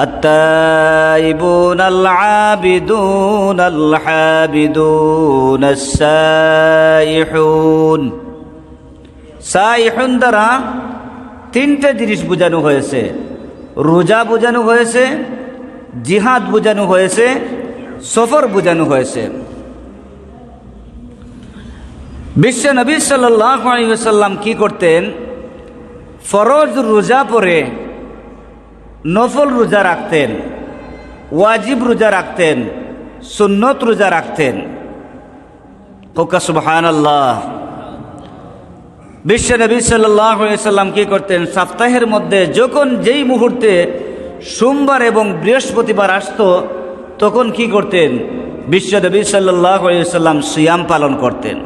التائبون العابدون الحامدون السائحون সাইহুন দ্বারা তিনটে জিনিস বোঝানো হয়েছে রোজা বোঝানো হয়েছে জিহাদ বোঝানো হয়েছে সফর বোঝানো হয়েছে বিশ্ব নবী সাল্লাম কি করতেন ফরজ রোজা পরে নফল রোজা রাখতেন, ওয়াজিব রোজা রাখতেন, সুন্নত রোজা রাখতেন। হোকা সুবহান আল্লাহ বিশ্ব নবী সাল্লাম কি করতেন? সপ্তাহের মধ্যে যখন যেই মুহূর্তে সোমবার এবং বৃহস্পতিবার আসত, তখন কি করতেন? বিশ্ব নবী সাল্লাম সিয়াম পালন করতেন।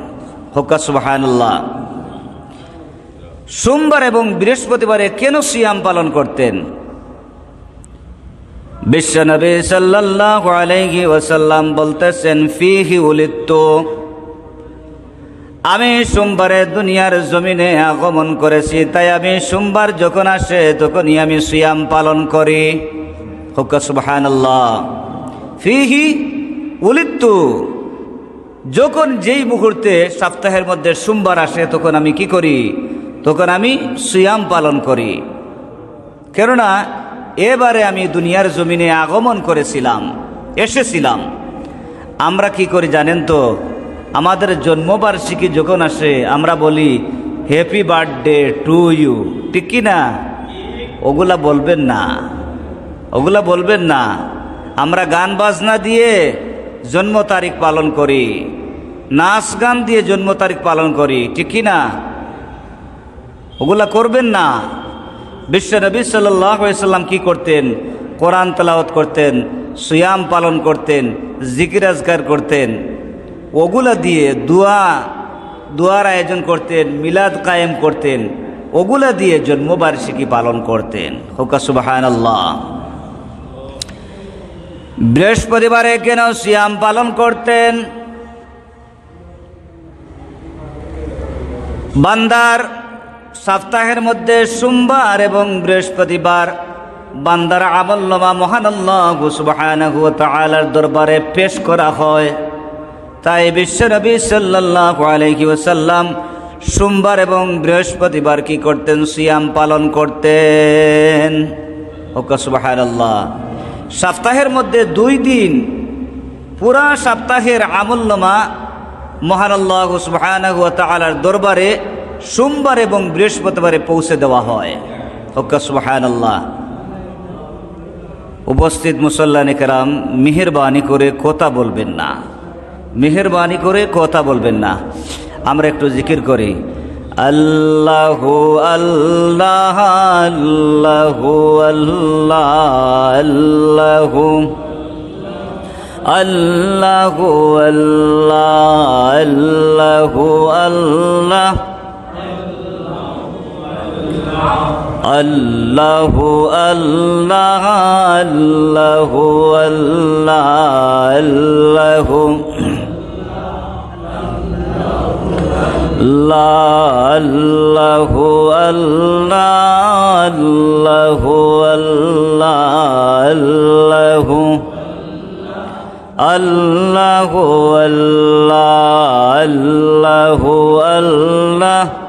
হোকা সুবাহান্লাহ সোমবার এবং বৃহস্পতিবারে কেন সিয়াম পালন করতেন? বিশ্ব নবী সাল্লাহ আলাইহি ওয়াসাল্লাম বলতেছেন, ফিহি উলিত্ত। আমি সোমবারে দুনিয়ার জমিনে আগমন করেছি, তাই আমি সোমবার যখন আসে তখনই আমি সিয়াম পালন করি। হুকা, সুবহানাল্লাহ। ফিহি উলিত্তু। যখন যেই মুহূর্তে সপ্তাহের মধ্যে সোমবার আসে তখন আমি কি করি? তখন আমি সিয়াম পালন করি। কেননা এবারে আমি দুনিয়ার জমিনে আগমন করেছিলাম, এসেছিলাম। আমরা কি করি জানেন তো? আমাদের জন্মবার্ষিকী যখন আসে, আমরা বলি হ্যাপি বার্থডে টু ইউ ঠিক কি না? ওগুলা বলবেন না। ওগুলা বলবেন না। আমরা গান বাজনা দিয়ে জন্ম তারিখ পালন করি, নাচ গান দিয়ে জন্ম তারিখ পালন করি, ঠিক কি না? ওগুলা করবেন না। বিশ্ব নবী সাল্লাম কি করতেন? কোরআন তালাওয়াত করতেন, সুয়াম পালন করতেন, জিকির আজগার করতেন। ওগুলা দিয়ে দোয়া, দোয়ার আয়োজন করতেন, মিলাদ কায়েম করতেন। ওগুলা দিয়ে জন্মবার্ষিকী পালন করতেন। হোকা সুবাহান আল্লাহ বৃহস্পতিবারে কেন সিয়াম পালন করতেন? বান্দার সপ্তাহের মধ্যে সোমবার এবং বৃহস্পতিবার বান্দার আমল্লমা মহানল্লাহ সুবহানাহু ওয়া তাআলার দরবারে পেশ করা হয়। তাই বিশ্বনবী সাল্লাল্লাহু আলাইহি ওয়াসাল্লাম সোমবার এবং বৃহস্পতিবার কি করতেন? সিয়াম পালন করতেন। ওকা, সুবহানাল্লাহ। সপ্তাহের মধ্যে দুই দিন পুরা সপ্তাহের আমল্লমা মহানাল্লাহ সুবহানাহু ওয়া তাআলার দরবারে সোমবার এবং বৃহস্পতিবারে পৌঁছে দেওয়া হয়। ওকা, সুবহানাল্লাহ। উপস্থিত মুসল্লান কেরাম, মেহরবানি করে কথা বলবেন না। মেহরবানি করে কথা বলবেন না। আমরা একটু জিকির করি। আল্লাহ আল্লাহ আল্লাহ আল্লাহ আল্লাহ আল্লাহ আল্লাহ আল্লাহ আল্লাহ আল্লাহ আল্লাহ আল্লাহ আল্লাহ আল্লাহ আল্লাহ আল্লাহ আল্লাহ আল্লাহ আল্লাহ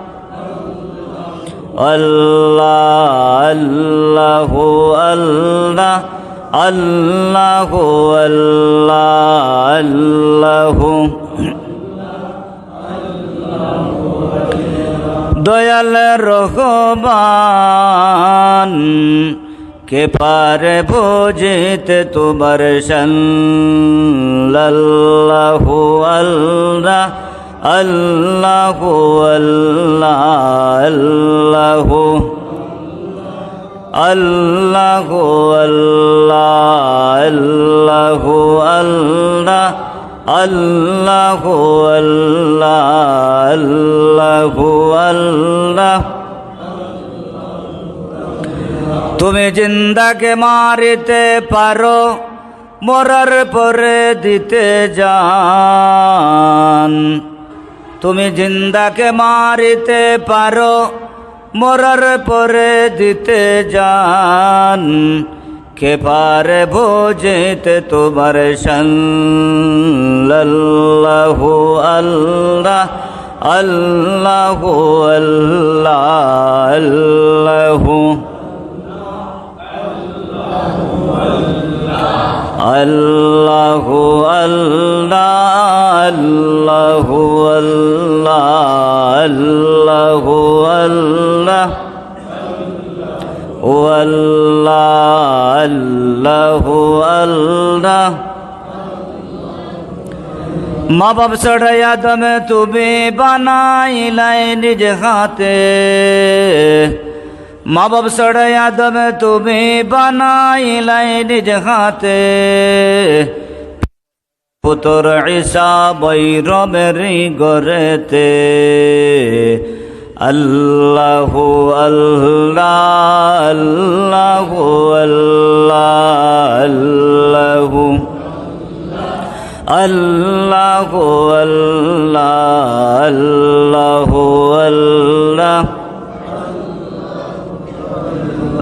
আল্লাহ আল্লাহ আল্লাহ আল্লাহ আল্লাহ আল্লাহ। দয়াল রহমান কে পারে বুঝিতে তোমার সাল্লাল্লাহু আল্লাহ আল্লাহু আল্লাহ আল্লাহু। আল্লাহু আল্লাহ আল্লাহু আল্লাহ। আল্লাহু তুমি জিন্দাকে মারিতে পারো, মরার পরে দিতে যান। তুমি জিন্দাকে মারিতে পারো, মরার পরে দিতে যান। কে পারে ভোজেতে তোমার আল্লাহ আল্লাহু আল্লাহ আল্লাহু আল্লাহু আল্লাহ। আল্লাহ, আল্লাহু আল্লাহ। মা বাপ চড়াইয়া দমে তুমি বানাইলাই নিজ হাতে। মা বাপ চড়াইয়া দমে তুমি বানাইলাই নিজ হাতে। পুতর ঈশা বৈরমেরি গরেতে আল্লাহু আল্লাহ আল্লাহু আল্লাহ আল্লাহু আল্লাহু। আল্লাহ আল্লাহু আল্লাহ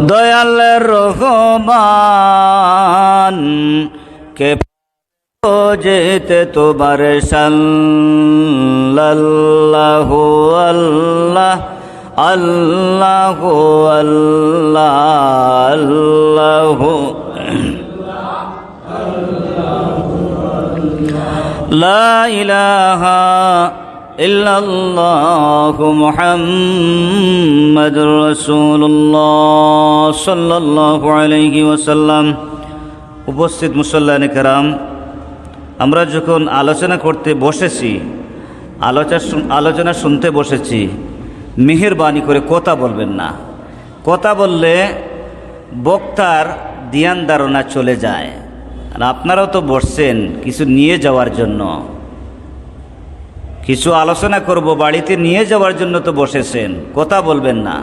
দয়াল রহমান কে যেতে তোমার সাল্লাল্লাহু আল্লাহ, আল্লাহু আল্লাহ আল্লাহু লা ইলাহা ইল্লাল্লাহু মুহাম্মাদুর রাসূলুল্লাহ সাল্লাল্লাহু উপস্থিত মুসল্লানে কেরাম আমরা যখন আলোচনা করতে বসেছি আলোচনা আলোচনা শুনতে বসেছি, মেহেরবানি করে কথা বলবেন না। কথা বললে বক্তার ধ্যান ধারণা চলে যায়। আর আপনারাও তো বসছেন কিছু নিয়ে যাওয়ার জন্য। কিছু আলোচনা করব, বাড়িতে নিয়ে যাওয়ার জন্য তো বসেছেন, কথা বলবেন না।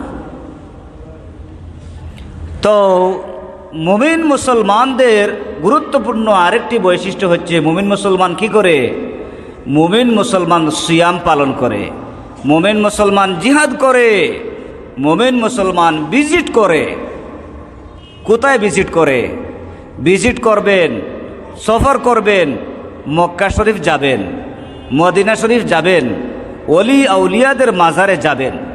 তো মুমিন মুসলমানদের গুরুত্বপূর্ণ আরেকটি বৈশিষ্ট্য হচ্ছে মুমিন মুসলমান কি করে? মুমিন মুসলমান সিয়াম পালন করে, মুমিন মুসলমান জিহাদ করে, মুমিন মুসলমান ভিজিট করে। কোথায় ভিজিট করে? ভিজিট করবেন, সফর করবেন, মক্কা শরীফ যাবেন, মদিনা শরীফ যাবেন, অলি আউলিয়াদের মাজারে যাবেন।